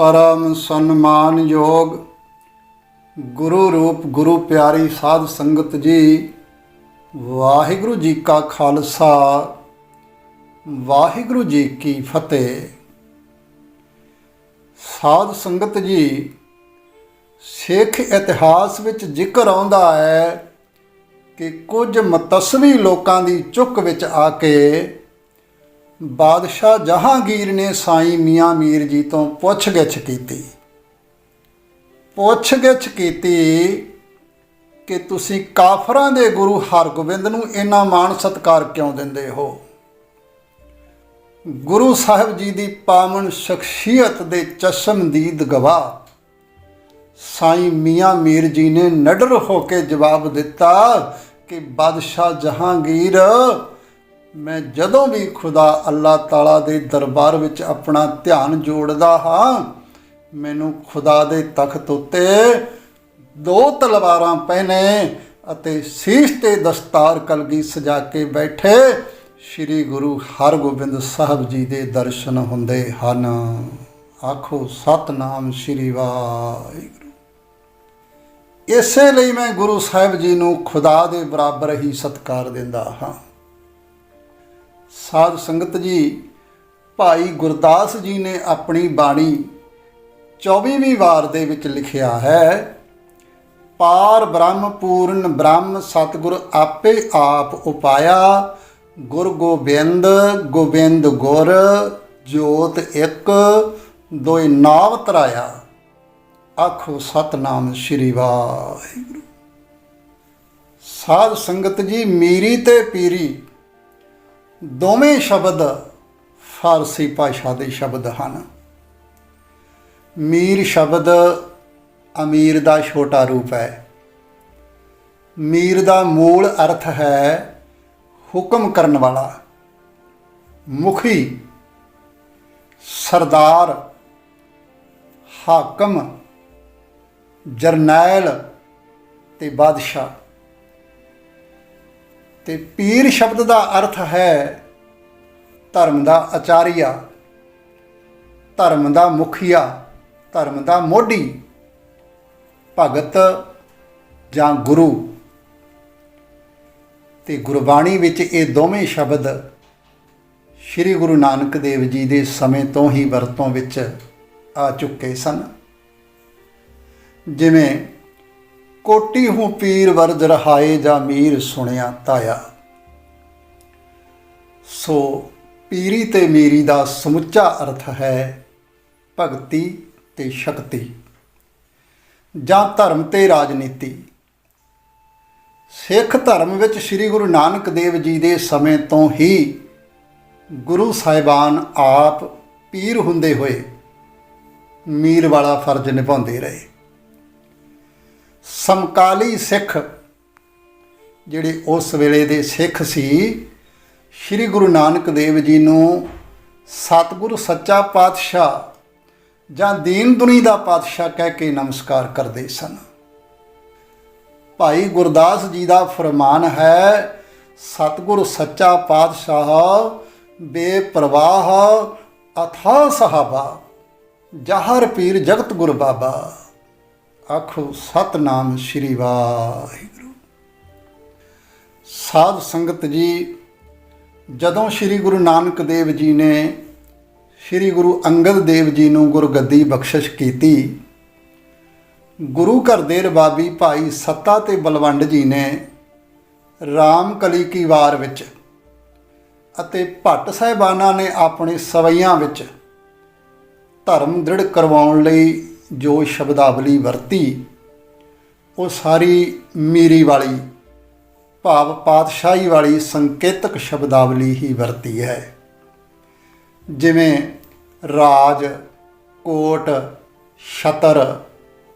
ਪਰਮ ਸਨਮਾਨਯੋਗ ਗੁਰੂ ਰੂਪ ਗੁਰੂ ਪਿਆਰੀ ਸਾਧ ਸੰਗਤ ਜੀ, ਵਾਹਿਗੁਰੂ ਜੀ ਕਾ ਖਾਲਸਾ, ਵਾਹਿਗੁਰੂ ਜੀ ਕੀ ਫਤਿਹ। ਸਾਧ ਸੰਗਤ ਜੀ, ਸਿੱਖ ਇਤਿਹਾਸ ਵਿੱਚ ਜ਼ਿਕਰ ਆਉਂਦਾ ਹੈ ਕਿ ਕੁਝ ਮਤਸਵੀ ਲੋਕਾਂ ਦੀ ਚੁੱਕ ਵਿੱਚ ਆ ਕੇ ਬਾਦਸ਼ਾਹ ਜਹਾਂਗੀਰ ਨੇ ਸਾਈਂ ਮੀਆਂ ਮੀਰ ਜੀ ਤੋਂ ਪੁੱਛਗਿੱਛ ਕੀਤੀ। ਪੁੱਛਗਿੱਛ ਕੀਤੀ ਕਿ ਤੁਸੀਂ ਕਾਫਰਾਂ ਦੇ ਗੁਰੂ ਹਰਗੋਬਿੰਦ ਨੂੰ ਇੰਨਾ ਮਾਣ ਸਤਕਾਰ ਕਿਉਂ ਦਿੰਦੇ ਹੋ? ਗੁਰੂ ਸਾਹਿਬ ਜੀ ਦੀ ਪਾਵਨ ਸ਼ਖਸੀਅਤ ਦੇ ਚਸ਼ਮਦੀਦ ਗਵਾਹ ਸਾਈਂ ਮੀਆਂ ਮੀਰ ਜੀ ਨੇ ਨਡਰ ਹੋ ਕੇ ਜਵਾਬ ਦਿੱਤਾ ਕਿ ਬਾਦਸ਼ਾਹ ਜਹਾਂਗੀਰ ਮੈਂ ਜਦੋਂ ਵੀ ਖੁਦਾ ਅੱਲਾਹ ਤਾਲਾ ਦੇ ਦਰਬਾਰ ਵਿੱਚ ਆਪਣਾ ਧਿਆਨ ਜੋੜਦਾ ਹਾਂ, ਮੈਨੂੰ ਖੁਦਾ ਦੇ ਤਖਤ ਉੱਤੇ ਦੋ ਤਲਵਾਰਾਂ ਪਹਿਨੇ ਅਤੇ ਸੀਸ ਤੇ ਦਸਤਾਰ ਕਲਗੀ ਸਜਾ ਕੇ ਬੈਠੇ ਸ੍ਰੀ ਗੁਰੂ ਹਰਗੋਬਿੰਦ ਸਾਹਿਬ ਜੀ ਦੇ ਦਰਸ਼ਨ ਹੁੰਦੇ ਹਨ। ਆਖੋ, ਸਤਨਾਮ ਸ੍ਰੀ ਵਾਹਿਗੁਰੂ। ਇਸੇ ਲਈ ਮੈਂ ਗੁਰੂ ਸਾਹਿਬ ਜੀ ਨੂੰ ਖੁਦਾ ਦੇ ਬਰਾਬਰ ਹੀ ਸਤਕਾਰ ਦਿੰਦਾ ਹਾਂ। ਸਾਧ ਸੰਗਤ ਜੀ, ਭਾਈ ਗੁਰਦਾਸ ਜੀ ਨੇ ਆਪਣੀ ਬਾਣੀ 24ਵੀਂ ਵਾਰ ਦੇ ਵਿੱਚ ਲਿਖਿਆ ਹੈ, ਪਾਰ ਬ੍ਰਹਮ ਪੂਰਨ ਬ੍ਰਹਮ ਸਤਿਗੁਰ ਆਪੇ ਆਪ ਉਪਾਇਆ, ਗੁਰ ਗੋਬਿੰਦ ਗੋਬਿੰਦ ਗੁਰ ਜੋਤ ਇੱਕ, ਦੋਇ ਨਾਵ ਤਰਾਇਆ। ਆਖੋ ਸਤਨਾਮ ਸ੍ਰੀ ਵਾਹਿਗੁਰੂ। ਸਾਧ ਸੰਗਤ ਜੀ, ਮੀਰੀ ਤੇ ਪੀਰੀ ਦੋਵੇਂ ਸ਼ਬਦ ਫਾਰਸੀ ਭਾਸ਼ਾ ਦੇ ਸ਼ਬਦ ਹਨ। ਮੀਰ ਸ਼ਬਦ ਅਮੀਰ ਦਾ ਛੋਟਾ ਰੂਪ ਹੈ। ਮੀਰ ਦਾ ਮੂਲ ਅਰਥ ਹੈ ਹੁਕਮ ਕਰਨ ਵਾਲਾ, ਮੁਖੀ, ਸਰਦਾਰ, ਹਾਕਮ, ਜਰਨੈਲ ਤੇ ਬਾਦਸ਼ਾਹ। ਤੇ ਪੀਰ ਸ਼ਬਦ ਦਾ ਅਰਥ ਹੈ ਧਰਮ ਦਾ ਆਚਾਰੀਆ, ਧਰਮ ਦਾ ਮੁਖੀਆ, ਧਰਮ ਦਾ ਮੋਢੀ, ਭਗਤ ਜਾਂ ਗੁਰੂ। ਤੇ ਗੁਰਬਾਣੀ ਵਿੱਚ ਇਹ ਦੋਵੇਂ ਸ਼ਬਦ ਸ੍ਰੀ ਗੁਰੂ ਨਾਨਕ ਦੇਵ ਜੀ ਦੇ ਸਮੇਂ ਤੋਂ ਹੀ ਵਰਤੋਂ ਵਿੱਚ ਆ ਚੁੱਕੇ ਸਨ। ਜਿਵੇਂ ਕੋਟੀ ਹੂੰ ਪੀਰ ਵਰਜ ਰਹਾਏ ਜਾਂ ਮੀਰ ਸੁਣਿਆ ਤਾਇਆ। ਸੋ ਪੀਰੀ ਤੇ ਮੀਰੀ ਦਾ ਸਮੁੱਚਾ ਅਰਥ ਹੈ ਭਗਤੀ ਤੇ ਸ਼ਕਤੀ। ਜਾਂ ਧਰਮ ਤੇ ਰਾਜਨੀਤੀ। ਸਿੱਖ ਧਰਮ ਵਿੱਚ ਸ੍ਰੀ ਗੁਰੂ ਨਾਨਕ ਦੇਵ ਜੀ ਦੇ ਸਮੇਂ ਤੋਂ ਹੀ ਗੁਰੂ ਸਾਹਿਬਾਨ ਆਪ ਪੀਰ ਹੁੰਦੇ ਹੋਏ ਮੀਰ ਵਾਲਾ ਫਰਜ਼ ਨਿਭਾਉਂਦੇ ਰਹੇ। ਸਮਕਾਲੀ ਸਿੱਖ ਜਿਹੜੇ ਉਸ ਵੇਲੇ ਦੇ ਸਿੱਖ ਸੀ, ਸ੍ਰੀ ਗੁਰੂ ਨਾਨਕ ਦੇਵ ਜੀ ਨੂੰ ਸਤਿਗੁਰੂ ਸੱਚਾ ਪਾਤਸ਼ਾਹ ਜਾਂ ਦੀਨ ਦੁਨੀ ਦਾ ਪਾਤਸ਼ਾਹ ਕਹਿ ਕੇ ਨਮਸਕਾਰ ਕਰਦੇ ਸਨ। ਭਾਈ ਗੁਰਦਾਸ ਜੀ ਦਾ ਫਰਮਾਨ ਹੈ, ਸਤਿਗੁਰ ਸੱਚਾ ਪਾਤਸ਼ਾਹ ਬੇਪਰਵਾਹ ਅਥਾ ਸਹਾਬਾ, ਜਹਰ ਪੀਰ ਜਗਤ ਗੁਰ ਬਾਬਾ। ਆਖੋ, ਸਤਨਾਮ ਸ੍ਰੀ ਵਾਹਿਗੁਰੂ। ਸਾਧ ਸੰਗਤ ਜੀ, ਜਦੋਂ ਸ੍ਰੀ ਗੁਰੂ ਨਾਨਕ ਦੇਵ ਜੀ ਨੇ ਸ੍ਰੀ ਗੁਰੂ ਅੰਗਦ ਦੇਵ ਜੀ ਨੂੰ ਗੁਰਗੱਦੀ ਬਖਸ਼ਿਸ਼ ਕੀਤੀ, ਗੁਰੂ ਘਰ ਦੇ ਰਬਾਬੀ ਭਾਈ ਸੱਤਾ ਤੇ ਬਲਵੰਡ ਜੀ ਨੇ ਰਾਮ ਕਲੀ ਕੀ ਵਾਰ ਵਿੱਚ ਅਤੇ ਭੱਟ ਸਾਹਿਬਾਨਾਂ ਨੇ ਆਪਣੇ ਸਵਈਆਂ ਵਿੱਚ ਧਰਮ ਦ੍ਰਿੜ ਕਰਵਾਉਣ ਲਈ ਜੋ ਸ਼ਬਦਾਵਲੀ ਵਰਤੀ, ਉਹ ਸਾਰੀ ਮੀਰੀ ਵਾਲੀ, ਭਾਵ ਪਾਤਸ਼ਾਹੀ ਵਾਲੀ ਸੰਕੇਤਕ ਸ਼ਬਦਾਵਲੀ ਹੀ ਵਰਤੀ ਹੈ। ਜਿਵੇਂ ਰਾਜ, ਕੋਟ, ਛਤਰ,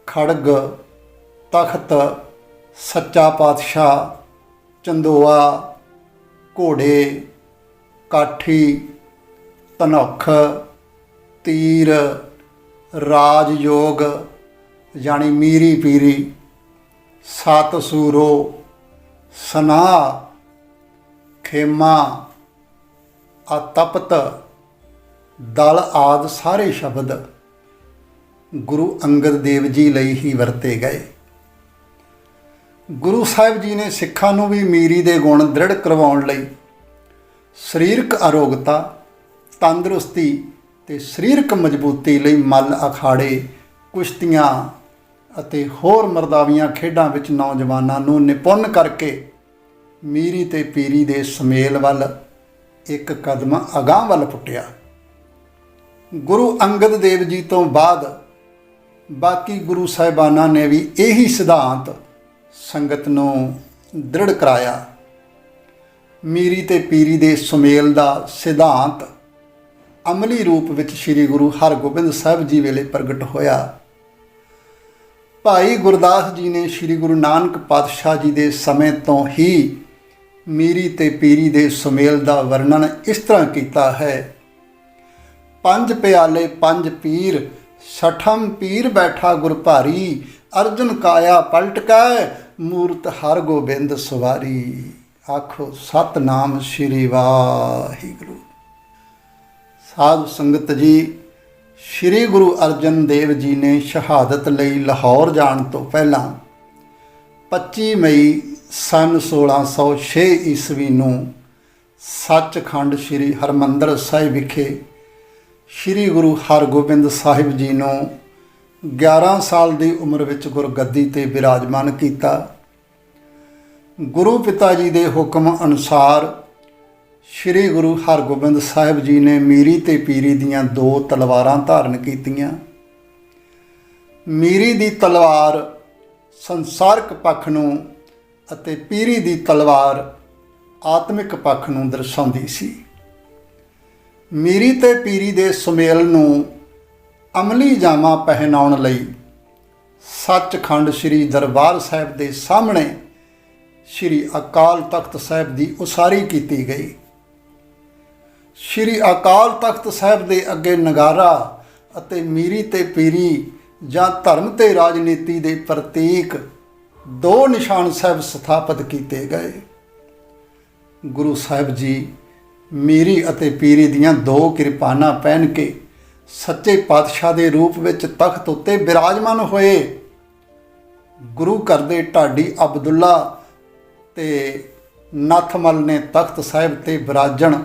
ਖੜਗ, ਤਖਤ, ਸੱਚਾ ਪਾਤਸ਼ਾਹ, ਚੰਦੋਆ, ਘੋੜੇ, ਕਾਠੀ ਤਨਖ ਤੀਰ ਰਾਜਯੋਗ, ਯਾਨੀ ਮੀਰੀ ਪੀਰੀ, ਸਤ ਸੂਰੋ, ਸਨਾ, ਖੇਮਾ, ਅਤਪਤ, ਦਲ ਆਦ ਸਾਰੇ ਸ਼ਬਦ ਗੁਰੂ ਅੰਗਦ ਦੇਵ ਜੀ ਲਈ ਹੀ ਵਰਤੇ ਗਏ। ਗੁਰੂ ਸਾਹਿਬ ਜੀ ਨੇ ਸਿੱਖਾਂ ਨੂੰ ਵੀ ਮੀਰੀ ਦੇ ਗੁਣ ਦ੍ਰਿੜ ਕਰਵਾਉਣ ਲਈ ਸਰੀਰਕ ਅਰੋਗਤਾ, ਤੰਦਰੁਸਤੀ ਤੇ ਸਰੀਰਕ ਮਜ਼ਬੂਤੀ ਲਈ ਮੱਲ ਅਖਾੜੇ, ਕੁਸ਼ਤੀਆਂ ਅਤੇ ਹੋਰ ਮਰਦਾਵੀਆਂ ਖੇਡਾਂ ਵਿੱਚ ਨੌਜਵਾਨਾਂ ਨੂੰ ਨਿਪੁੰਨ ਕਰਕੇ ਮੀਰੀ ਤੇ ਪੀਰੀ ਦੇ ਸਮੇਲ ਵੱਲ ਇੱਕ ਕਦਮ ਅਗਾਂਹ ਵੱਲ ਪੁੱਟਿਆ। ਗੁਰੂ ਅੰਗਦ ਦੇਵ ਜੀ ਤੋਂ ਬਾਅਦ ਬਾਕੀ ਗੁਰੂ ਸਾਹਿਬਾਨਾਂ ਨੇ ਵੀ ਇਹੀ ਸਿਧਾਂਤ ਸੰਗਤ ਨੂੰ ਦ੍ਰਿੜ ਕਰਾਇਆ। ਮੀਰੀ ਤੇ ਪੀਰੀ ਦੇ ਸੁਮੇਲ ਦਾ ਸਿਧਾਂਤ ਅਮਲੀ ਰੂਪ ਵਿੱਚ ਸ੍ਰੀ ਗੁਰੂ ਹਰਗੋਬਿੰਦ ਸਾਹਿਬ ਜੀ ਵੇਲੇ ਪ੍ਰਗਟ ਹੋਇਆ। ਭਾਈ ਗੁਰਦਾਸ ਜੀ ਨੇ ਸ੍ਰੀ ਗੁਰੂ ਨਾਨਕ ਪਾਤਸ਼ਾਹ ਜੀ ਦੇ ਸਮੇਂ ਤੋਂ ਹੀ ਮੀਰੀ ਤੇ ਪੀਰੀ ਦੇ ਸੁਮੇਲ ਦਾ ਵਰਣਨ ਇਸ ਤਰ੍ਹਾਂ ਕੀਤਾ ਹੈ। ਪੰਜ ਪਿਆਲੇ, ਪੰਜ ਪੀਰ ਸਠਮ ਪੀਰ ਬੈਠਾ ਗੁਰ ਭਾਰੀ ਅਰਜਨ ਕਾਇਆ ਪਲਟ ਕੈ, ਮੂਰਤ ਹਰ ਗੋਬਿੰਦ ਸਵਾਰੀ। ਆਖੋ, ਸਤਨਾਮ ਸ੍ਰੀ ਵਾਹਿਗੁਰੂ। ਸਾਧ ਸੰਗਤ ਜੀ, ਸ੍ਰੀ ਗੁਰੂ ਅਰਜਨ ਦੇਵ ਜੀ ਨੇ ਸ਼ਹਾਦਤ ਲਈ ਲਾਹੌਰ ਜਾਣ ਤੋਂ ਪਹਿਲਾਂ 25 ਮਈ ਸਨ 1606 ਈਸਵੀ ਨੂੰ ਸੱਚਖੰਡ ਸ੍ਰੀ ਹਰਮੰਦਰ ਸਾਹਿਬ ਵਿਖੇ ਸ੍ਰੀ ਗੁਰੂ ਹਰਗੋਬਿੰਦ ਸਾਹਿਬ ਜੀ ਨੂੰ 11 ਸਾਲ ਦੀ ਉਮਰ ਵਿੱਚ ਗੁਰਗੱਦੀ ਤੇ ਵਿਰਾਜਮਾਨ ਕੀਤਾ। ਗੁਰੂ ਪਿਤਾ ਜੀ ਦੇ ਹੁਕਮ ਅਨੁਸਾਰ ਸ੍ਰੀ ਗੁਰੂ ਹਰਗੋਬਿੰਦ ਸਾਹਿਬ ਜੀ ਨੇ ਮੀਰੀ ਤੇ ਪੀਰੀ ਦੀਆਂ ਦੋ ਤਲਵਾਰਾਂ ਧਾਰਨ ਕੀਤੀਆਂ। ਮੀਰੀ ਦੀ ਤਲਵਾਰ ਸੰਸਾਰਕ ਪੱਖ ਨੂੰ ਅਤੇ ਪੀਰੀ ਦੀ ਤਲਵਾਰ ਆਤਮਿਕ ਪੱਖ ਨੂੰ ਦਰਸਾਉਂਦੀ ਸੀ। ਮੀਰੀ ਤੇ ਪੀਰੀ ਦੇ ਸੁਮੇਲ ਨੂੰ ਅਮਲੀ ਜਾਮਾ ਪਹਿਨਾਉਣ ਲਈ ਸੱਚਖੰਡ ਸ੍ਰੀ ਦਰਬਾਰ ਸਾਹਿਬ ਦੇ ਸਾਹਮਣੇ ਸ੍ਰੀ ਅਕਾਲ ਤਖਤ ਸਾਹਿਬ ਦੀ ਉਸਾਰੀ ਕੀਤੀ ਗਈ। ਸ੍ਰੀ ਅਕਾਲ ਤਖਤ ਸਾਹਿਬ ਦੇ ਅੱਗੇ ਨਗਾਰਾ ਅਤੇ ਮੀਰੀ ਤੇ ਪੀਰੀ ਜਾਂ ਧਰਮ ਤੇ ਰਾਜਨੀਤੀ ਦੇ ਪ੍ਰਤੀਕ ਦੋ ਨਿਸ਼ਾਨ ਸਾਹਿਬ ਸਥਾਪਿਤ ਕੀਤੇ ਗਏ। ਗੁਰੂ ਸਾਹਿਬ ਜੀ ਮੀਰੀ ਅਤੇ ਪੀਰੀ ਦੀਆਂ ਦੋ ਕਿਰਪਾਨਾਂ ਪਹਿਨ ਕੇ ਸੱਚੇ ਪਾਤਸ਼ਾਹ ਦੇ ਰੂਪ ਵਿੱਚ ਤਖਤ ਉੱਤੇ ਬਿਰਾਜਮਾਨ ਹੋਏ। ਗੁਰੂ ਘਰ ਦੇ ਢਾਡੀ ਅਬਦੁੱਲਾ ਤੇ ਨਥਮਲ ਨੇ ਤਖਤ ਸਾਹਿਬ ਤੇ ਬਿਰਾਜਣ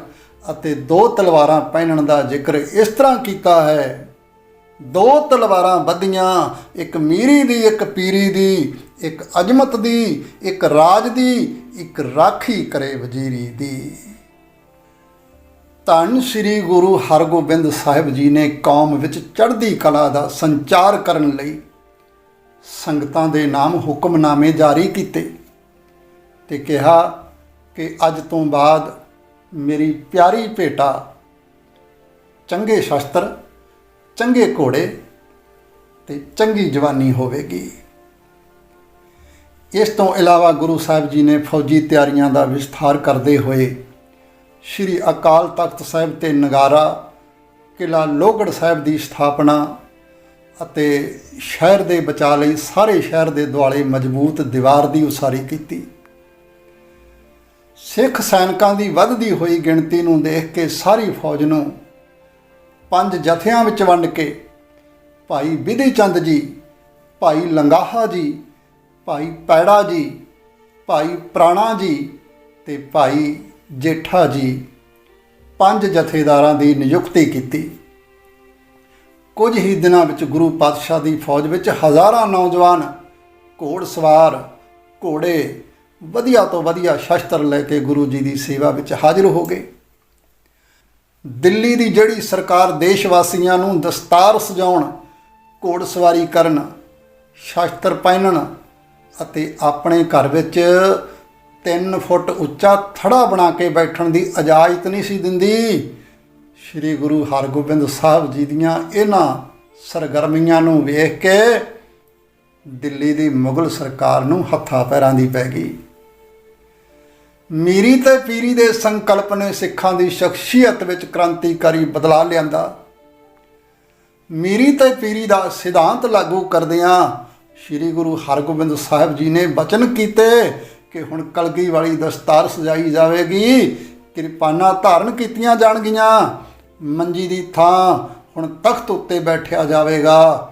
ਅਤੇ ਦੋ ਤਲਵਾਰਾਂ ਪਹਿਨਣ ਦਾ ਜ਼ਿਕਰ ਇਸ ਤਰ੍ਹਾਂ ਕੀਤਾ ਹੈ। ਦੋ ਤਲਵਾਰਾਂ ਵਧੀਆਂ, ਇੱਕ ਮੀਰੀ ਦੀ, ਇੱਕ ਪੀਰੀ ਦੀ, ਇੱਕ ਅਜਮਤ ਦੀ, ਇੱਕ ਰਾਜ ਦੀ, ਇੱਕ ਰਾਖੀ ਕਰੇ ਵਜ਼ੀਰੀ ਦੀ। ਧੰਨ ਸ੍ਰੀ ਗੁਰੂ ਹਰਗੋਬਿੰਦ ਸਾਹਿਬ ਜੀ ਨੇ ਕੌਮ ਵਿੱਚ ਚੜ੍ਹਦੀ ਕਲਾ ਦਾ ਸੰਚਾਰ ਕਰਨ ਲਈ ਸੰਗਤਾਂ ਦੇ ਨਾਮ ਹੁਕਮਨਾਮੇ ਜਾਰੀ ਕੀਤੇ ਤੇ ਕਿਹਾ ਕਿ ਅੱਜ ਤੋਂ ਬਾਅਦ ਮੇਰੀ ਪਿਆਰੀ ਭੇਟਾ, ਚੰਗੇ ਸ਼ਸਤਰ, ਚੰਗੇ ਘੋੜੇ ਤੇ ਚੰਗੀ ਜਵਾਨੀ ਹੋਵੇਗੀ। ਇਸ ਤੋਂ ਇਲਾਵਾ ਗੁਰੂ ਸਾਹਿਬ ਜੀ ਨੇ ਫੌਜੀ ਤਿਆਰੀਆਂ ਦਾ ਵਿਸਥਾਰ ਕਰਦੇ ਹੋਏ ਸ਼੍ਰੀ ਅਕਾਲ ਤਖਤ ਸਾਹਿਬ ਤੇ ਨਗਾਰਾ ਕਿਲਾ ਲੋਹਗੜ੍ਹ ਸਾਹਿਬ ਦੀ ਸਥਾਪਨਾ ਅਤੇ ਸ਼ਹਿਰ ਦੇ ਬਚਾਅ ਲਈ ਸਾਰੇ ਸ਼ਹਿਰ ਦੇ ਦੁਆਲੇ ਮਜ਼ਬੂਤ ਦੀਵਾਰ ਦੀ ਉਸਾਰੀ ਕੀਤੀ। ਸਿੱਖ ਸੈਨਿਕਾਂ ਦੀ ਵੱਧਦੀ ਹੋਈ ਗਿਣਤੀ ਨੂੰ ਦੇਖ ਕੇ ਸਾਰੀ ਫੌਜ ਨੂੰ ਪੰਜ ਜਥਿਆਂ ਵਿੱਚ ਵੰਡ ਕੇ ਭਾਈ ਵਿਧੀ ਚੰਦ ਜੀ, ਭਾਈ ਲੰਗਾਹਾ ਜੀ, ਭਾਈ ਪੈੜਾ ਜੀ, ਭਾਈ ਪ੍ਰਾਣਾ ਜੀ ਤੇ ਭਾਈ ਜੇਠਾ ਜੀ ਪੰਜ ਜਥੇਦਾਰਾਂ ਦੀ ਨਿਯੁਕਤੀ ਕੀਤੀ। ਕੁਝ ਹੀ ਦਿਨਾਂ ਵਿੱਚ ਗੁਰੂ ਪਾਤਸ਼ਾਹ ਦੀ ਫੌਜ ਵਿੱਚ ਹਜ਼ਾਰਾਂ ਨੌਜਵਾਨ ਘੋੜ ਸਵਾਰ, ਘੋੜੇ ਵਧੀਆ ਤੋਂ ਵਧੀਆ ਸ਼ਸਤਰ ਲੈ ਕੇ ਗੁਰੂ ਜੀ ਦੀ ਸੇਵਾ ਵਿੱਚ ਹਾਜ਼ਰ ਹੋ ਗਏ। ਦਿੱਲੀ ਦੀ ਜਿਹੜੀ ਸਰਕਾਰ ਦੇਸ਼ ਵਾਸੀਆਂ ਨੂੰ ਦਸਤਾਰ ਸਜਾਉਣ, ਘੋੜ ਸਵਾਰੀ ਕਰਨ, ਸ਼ਸਤਰ ਪਹਿਨਣ ਅਤੇ ਆਪਣੇ ਘਰ ਵਿੱਚ 3 ਫੁੱਟ ਉੱਚਾ ਥੜਾ ਬਣਾ ਕੇ ਬੈਠਣ ਦੀ ਇਜਾਜ਼ਤ ਨਹੀਂ ਸੀ ਦਿੰਦੀ, ਸ੍ਰੀ ਗੁਰੂ ਹਰਗੋਬਿੰਦ ਸਾਹਿਬ ਜੀ ਦੀਆਂ ਇਹਨਾਂ ਸਰਗਰਮੀਆਂ ਨੂੰ ਵੇਖ ਕੇ ਦਿੱਲੀ ਦੀ ਮੁਗਲ ਸਰਕਾਰ ਨੂੰ ਹੱਥਾਂ ਪੈਰਾਂ ਦੀ ਪੈ ਗਈ। ਮੀਰੀ ਤੇ ਪੀਰੀ ਦੇ ਸੰਕਲਪ ਨੇ ਸਿੱਖਾਂ ਦੀ ਸ਼ਖਸੀਅਤ ਵਿੱਚ ਕ੍ਰਾਂਤੀਕਾਰੀ ਬਦਲਾਅ ਲਿਆਂਦਾ। ਮੀਰੀ ਤੇ ਪੀਰੀ ਦਾ ਸਿਧਾਂਤ ਲਾਗੂ ਕਰਦਿਆਂ ਸ੍ਰੀ ਗੁਰੂ ਹਰਗੋਬਿੰਦ ਸਾਹਿਬ ਜੀ ਨੇ ਬਚਨ ਕੀਤੇ ਕਿ ਹੁਣ ਕਲਗੀ ਵਾਲੀ ਦਸਤਾਰ ਸਜਾਈ ਜਾਵੇਗੀ, ਕਿਰਪਾਨਾਂ ਧਾਰਨ ਕੀਤੀਆਂ ਜਾਣਗੀਆਂ, ਮੰਜੀ ਦੀ ਥਾਂ ਹੁਣ ਤਖਤ ਉੱਤੇ ਬੈਠਿਆ ਜਾਵੇਗਾ।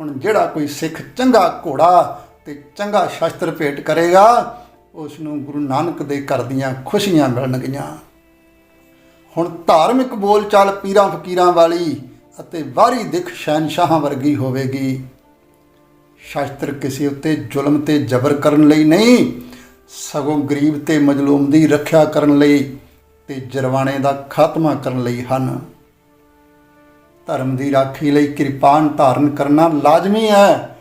ਹੁਣ ਜਿਹੜਾ ਕੋਈ ਸਿੱਖ ਚੰਗਾ ਘੋੜਾ ਤੇ ਚੰਗਾ ਸ਼ਸਤਰ ਭੇਟ ਕਰੇਗਾ ਉਸ ਨੂੰ ਗੁਰੂ ਨਾਨਕ ਦੇ ਘਰ ਦੀਆਂ ਖੁਸ਼ੀਆਂ ਮਿਲਣਗੀਆਂ। ਹੁਣ ਧਾਰਮਿਕ ਬੋਲਚਾਲ ਪੀਰਾਂ ਫਕੀਰਾਂ ਵਾਲੀ ਅਤੇ ਵਾਰੀ ਦਿੱਖ ਸ਼ਹਿਨਸ਼ਾਹਾਂ ਵਰਗੀ ਹੋਵੇਗੀ। ਸ਼ਾਸਤਰ ਕਿਸੇ ਉੱਤੇ ਜ਼ੁਲਮ ਤੇ ਜ਼ਬਰ ਕਰਨ ਲਈ ਨਹੀਂ, ਸਗੋਂ ਗਰੀਬ ਤੇ ਮਜਲੂਮ ਦੀ ਰੱਖਿਆ ਕਰਨ ਲਈ ਤੇ ਜਰਵਾਣੇ ਦਾ ਖਾਤਮਾ ਕਰਨ ਲਈ ਹਨ। ਧਰਮ ਦੀ ਰਾਖੀ ਲਈ ਕਿਰਪਾਨ ਧਾਰਨ ਕਰਨਾ ਲਾਜ਼ਮੀ ਹੈ।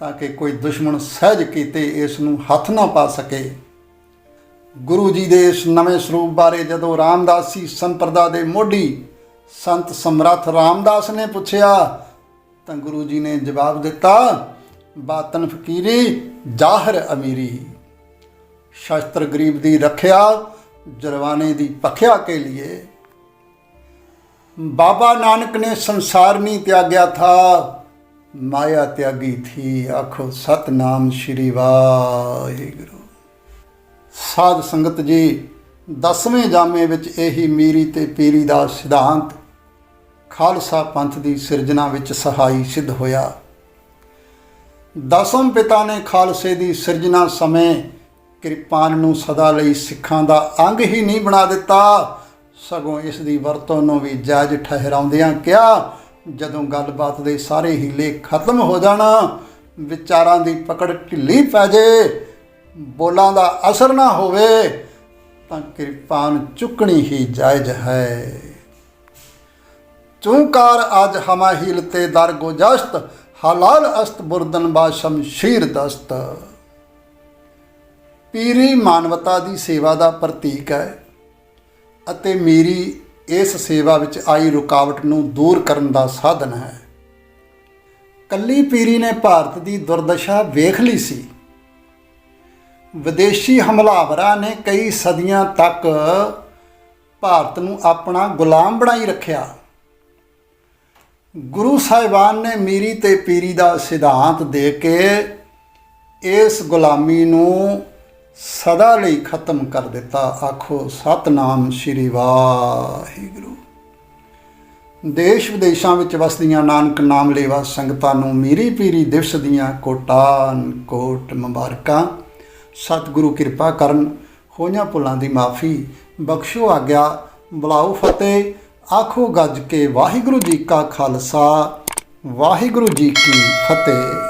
ਤਾਂ ਕਿ ਕੋਈ ਦੁਸ਼ਮਣ ਸਹਿਜ ਕੀਤੇ ਇਸ ਨੂੰ ਹੱਥ ਨਾ ਪਾ ਸਕੇ। ਗੁਰੂ ਜੀ ਦੇ ਇਸ ਨਵੇਂ ਸਰੂਪ ਬਾਰੇ ਜਦੋਂ ਰਾਮਦਾਸੀ ਸੰਪਰਦਾ ਦੇ ਮੋਢੀ ਸੰਤ ਸਮਰੱਥ ਰਾਮਦਾਸ ਨੇ ਪੁੱਛਿਆ, ਤਾਂ ਗੁਰੂ ਜੀ ਨੇ ਜਵਾਬ ਦਿੱਤਾ ਬਾਤਨ ਫਕੀਰੀ ਜ਼ਾਹਰ ਅਮੀਰੀ। ਸ਼ਾਸਤਰ ਗਰੀਬ ਦੀ ਰੱਖਿਆ, ਜਰਵਾਨੇ ਦੀ ਪਖਿਆ ਕੇ ਲਈ ਬਾਬਾ ਨਾਨਕ ਨੇ ਸੰਸਾਰ ਨਹੀਂ ਤਿਆਗਿਆ ਥਾ ਮਾਇਆ ਤਿਆਗੀ ਥੀ, ਆਖੋ ਸਤਨਾਮ ਸ਼੍ਰੀ ਵਾਹਿਗੁਰੂ। ਸਾਧ ਸੰਗਤ ਜੀ 10ਵੇਂ ਜਾਮੇ ਵਿੱਚ ਇਹੀ ਮੀਰੀ ਤੇ ਪੀਰੀ ਦਾ ਸਿਧਾਂਤ, ਖਾਲਸਾ ਪੰਥ ਦੀ ਸਿਰਜਣਾ ਵਿੱਚ ਸਹਾਈ ਸਿੱਧ ਹੋਇਆ। ਦਸਮ ਪਿਤਾ ਨੇ ਖਾਲਸੇ ਦੀ ਸਿਰਜਣਾ ਸਮੇਂ ਕਿਰਪਾਨ ਨੂੰ ਸਦਾ ਲਈ ਸਿੱਖਾਂ ਦਾ ਅੰਗ ਹੀ ਨਹੀਂ ਬਣਾ ਦਿੱਤਾ। ਸਗੋਂ ਇਸ ਦੀ ਵਰਤੋਂ ਨੂੰ ਵੀ ਜਾਇਜ਼ ਠਹਿਰਾਉਂਦਿਆਂ ਕਿਹਾ ਜਦੋਂ ਗੱਲਬਾਤ ਦੇ ਸਾਰੇ ਹੀਲੇ ਖਤਮ ਹੋ ਜਾਣ, ਵਿਚਾਰਾਂ ਦੀ ਪਕੜ ਢਿੱਲੀ ਪੈ ਜੇ, ਬੋਲਾਂ ਦਾ ਅਸਰ ਨਾ ਹੋਵੇ, ਤਾਂ ਕਿਰਪਾਨ ਚੁੱਕਣੀ ਹੀ ਜਾਇਜ਼ ਹੈ। ਚੂੰਕਾਰ ਅੱਜ ਹਮਾਹੀਲ ਤੇ ਦਰ ਗੁਜਸਤ, ਹਲਾਲ ਅਸਤ ਬੁਰਦਨ ਬਾ ਸ਼ਮਸ਼ੀਰ ਦਸਤ। ਪੀਰੀ ਮਾਨਵਤਾ ਦੀ ਸੇਵਾ ਦਾ ਪ੍ਰਤੀਕ ਹੈ ਅਤੇ ਮੇਰੀ ਇਸ ਸੇਵਾ ਵਿੱਚ ਆਈ ਰੁਕਾਵਟ ਨੂੰ ਦੂਰ ਕਰਨ ਦਾ ਸਾਧਨ ਹੈ। ਕੱਲੀ ਪੀਰੀ ਨੇ ਭਾਰਤ ਦੀ ਦੁਰਦਸ਼ਾ ਵੇਖ ਲਈ ਸੀ। ਵਿਦੇਸ਼ੀ ਹਮਲਾਵਰਾਂ ਨੇ ਕਈ ਸਦੀਆਂ ਤੱਕ ਭਾਰਤ ਨੂੰ ਆਪਣਾ ਗੁਲਾਮ ਬਣਾਈ ਰੱਖਿਆ। ਗੁਰੂ ਸਾਹਿਬਾਨ ਨੇ ਮੀਰੀ ਤੇ ਪੀਰੀ ਦਾ ਸਿਧਾਂਤ ਦੇ ਕੇ ਇਸ ਗੁਲਾਮੀ ਨੂੰ ਸਦਾ ਲਈ ਖਤਮ ਕਰ ਦਿੱਤਾ। ਆਖੋ, ਸਤਨਾਮ ਸ਼੍ਰੀ ਵਾਹਿਗੁਰੂ। ਦੇਸ਼ ਵਿਦੇਸ਼ਾਂ ਵਿੱਚ ਵਸਦੀਆਂ ਨਾਨਕ ਨਾਮ ਲੇਵਾ ਸੰਗਤਾਂ ਨੂੰ ਮੀਰੀ ਪੀਰੀ ਦਿਵਸ ਦੀਆਂ ਕੋਟਾਨ ਕੋਟ ਮੁਬਾਰਕਾਂ। ਸਤਿਗੁਰੂ ਕਿਰਪਾ ਕਰਨ, ਹੋਈਆਂ ਭੁੱਲਾਂ ਦੀ ਮਾਫੀ, ਬਖਸ਼ੋ ਆਗਿਆ, ਬੁਲਾਓ ਫਤਿਹ, ਆਖੋ ਗੱਜ ਕੇ ਵਾਹਿਗੁਰੂ ਜੀ ਕਾ ਖਾਲਸਾ, ਵਾਹਿਗੁਰੂ ਜੀ ਕੀ ਫਤਿਹ।